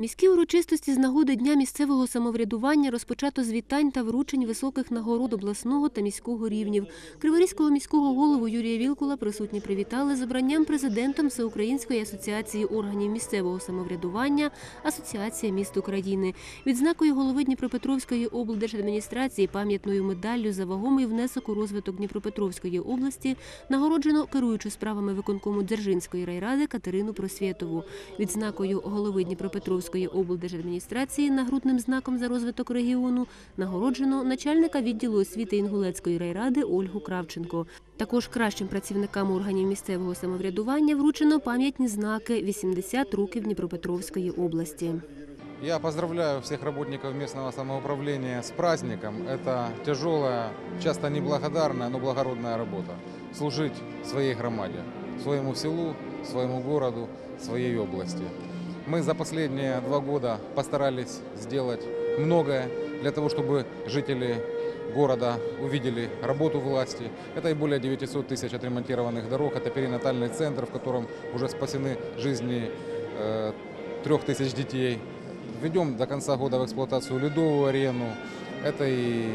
Міські урочистості з нагоди Дня місцевого самоврядування розпочато з вітань та вручень високих нагород обласного та міського рівнів. Криворізького міського голову Юрія Вілкула присутні привітали з обранням президентом Всеукраїнської асоціації органів місцевого самоврядування Асоціація міст України. Відзнакою голови Дніпропетровської облдержадміністрації пам'ятною медаллю за вагомий внесок у розвиток Дніпропетровської області нагороджено керуючу справами виконкому Дзержинської райради Катерину Просвєтову. Відзнакою голови Дніпропетровської облдержадміністрації нагрудним знаком за розвиток регіону нагороджено начальника відділу освіти Інгулецької райради Ольгу Кравченко. Також кращим працівникам органів місцевого самоврядування вручено пам'ятні знаки «80 років Дніпропетровської області. Я поздравляю всех работников местного самоуправления с праздником. Это тяжелая, часто неблагодарная, но благородная работа. Служить своей громаде, своему селу, своему городу, своей области. Мы за последние два года постарались сделать многое для того, чтобы жители города увидели работу власти. Это и более 900 тысяч отремонтированных дорог, это перинатальный центр, в котором уже спасены жизни э, трех тысяч детей. Введем до конца года в эксплуатацию ледовую арену. Это и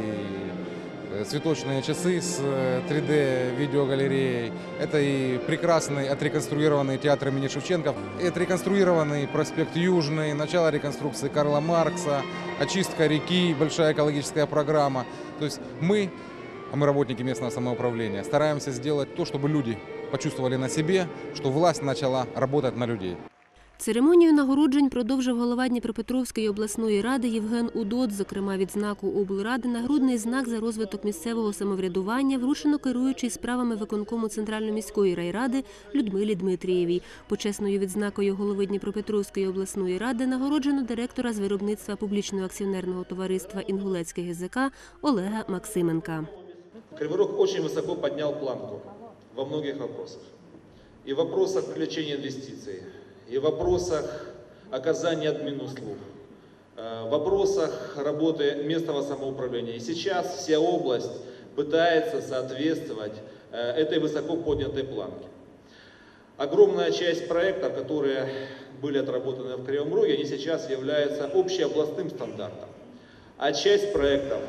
цветочные часы с э, 3D-видеогалереей. Это и прекрасный отреконструированный театр имени Шевченко. И отреконструированный проспект Южный, начало реконструкции Карла Маркса, очистка реки, большая экологическая программа. То есть мы, а мы работники местного самоуправления, стараемся сделать то, чтобы люди почувствовали на себе, что власть начала работать на людей. Церемонію нагороджень продовжив голова Дніпропетровської обласної ради Євген Удот. Зокрема, від знаку облради нагрудний знак за розвиток місцевого самоврядування вручено керуючий справами виконкому Центрально-міської райради Людмилі Дмитрієвій. Почесною відзнакою голови Дніпропетровської обласної ради нагороджено директора з виробництва публічного акціонерного товариства Інгулецьке ГЗК Олега Максименка. Кривой Рог очень высоко поднял планку во многих вопросах. И в вопросах привлечения инвестиций, и в вопросах оказания админуслуг, э, в вопросах работы местного самоуправления. И сейчас вся область пытается соответствовать э, этой высоко поднятой планке. Огромная часть проектов, которые были отработаны в Кривом Роге, они сейчас являются общеобластным стандартом. А часть проектов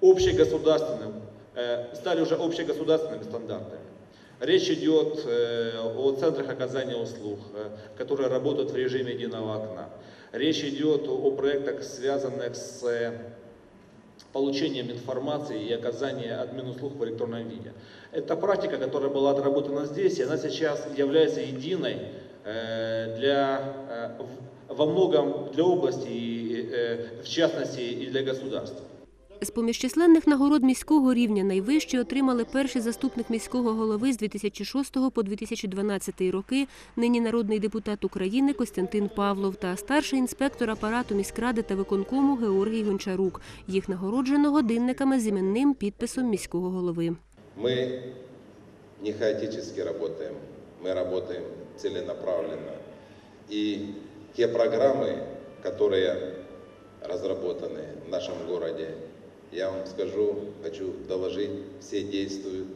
общегосударственным, э, стали уже общегосударственными стандартами. Речь идет э, о центрах оказания услуг, э, которые работают в режиме единого окна. Речь идет о проектах, связанных с э, получением информации и оказанием админ-услуг в электронном виде. Это практика, которая была отработана здесь, и она сейчас является единой для, во многом для области, в частности и для государства. З-поміж численних нагород міського рівня найвищі отримали перший заступник міського голови з 2006 по 2012 роки, нині народний депутат України Костянтин Павлов та старший інспектор апарату міськради та виконкому Георгій Гончарук. Їх нагороджено годинниками з іменним підписом міського голови. Мы не хаотически работаем, мы работаем целенаправленно. И те программы, которые разработаны в нашем городе, я вам скажу, хочу доложить, все действуют,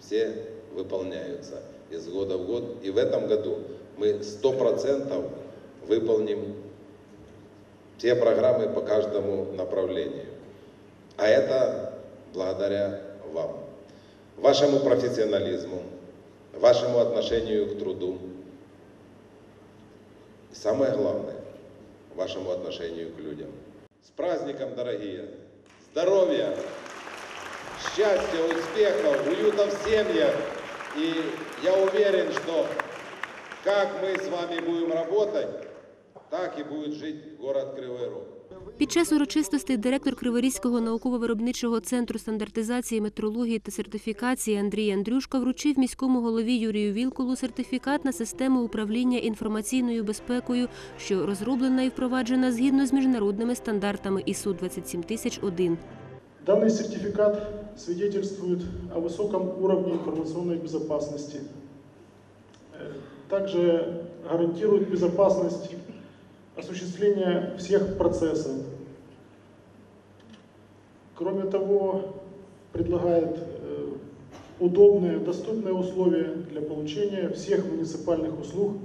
все выполняются из года в год. И в этом году мы 100% выполним все программы по каждому направлению. А это благодаря вам, вашему профессионализму, вашему отношению к труду. И самое главное, вашему отношению к людям. С праздником, дорогие! Здоровья, счастья, успехов, уюта в семьях. И я уверен, что как мы с вами будем работать, так и будет жить город Кривой Рог. Під час урочистостей директор Криворізького науково-виробничого центру стандартизації, метрології та сертифікації Андрій Андрюшко вручив міському голові Юрію Вілкулу сертифікат на систему управління інформаційною безпекою, що розроблена і впроваджена згідно з міжнародними стандартами ІСУ 27001. Данный сертификат свидетельствует о высоком уровне информационной безопасности. Э, Также гарантирует безопасность осуществления всех процессов. Кроме того, предлагает э, удобные, доступные условия для получения всех муниципальных услуг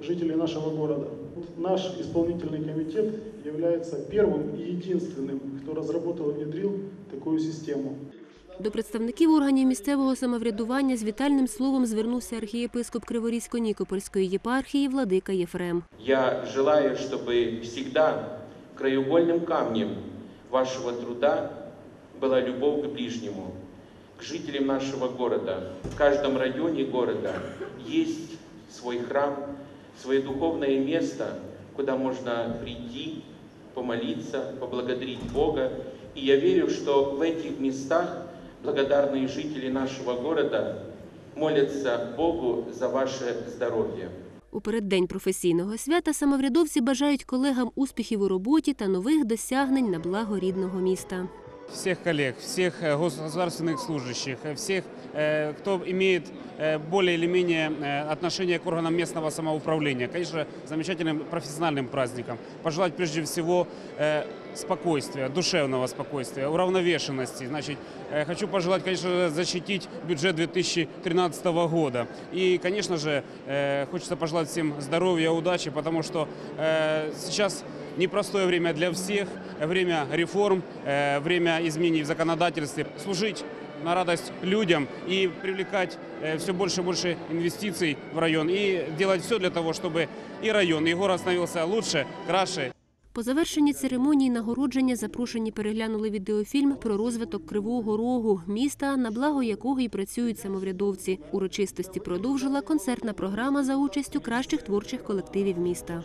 жителей нашего города. Наш исполнительный комитет является первым и единственным, кто разработал и внедрил такую систему. До представників органів місцевого самоврядування з вітальним словом звернувся архієпископ Криворізько-Нікопольської єпархії Владика Єфрем. Я желаю, чтобы всегда краеугольным камнем вашего труда была любовь к ближнему, к жителям нашего города. В каждом районе города есть свой храм, свое духовное место, куда можно прийти, помолиться, поблагодарить Бога. И я верю, что в этих местах благодарные жители нашего города молятся Богу за ваше здоровье. У переддень професійного свята самоврядовці бажають колегам успіхів у роботі та нових досягнень на благо рідного міста. всех коллег, всех э, государственных служащих, э, всех, э, кто имеет э, более или менее э, отношение к органам местного самоуправления. Конечно, замечательным профессиональным праздником. Пожелать прежде всего э, спокойствия, душевного спокойствия, уравновешенности. Значит, э, хочу пожелать, конечно, же, защитить бюджет 2013 года. И, конечно же, э, хочется пожелать всем здоровья, удачи, потому что э, сейчас непростое время для всех, время реформ, э, время изменений в законодательстве. Служить на радость людям и привлекать э, все больше и больше инвестиций в район и делать все для того, чтобы и район, и город становился лучше, краше. По завершенні церемонії нагородження запрошені переглянули відеофільм про розвиток Кривого Рогу, міста, на благо якого і працюють самоврядовці. Урочистості продовжила концертна програма за участю кращих творчих колективів міста.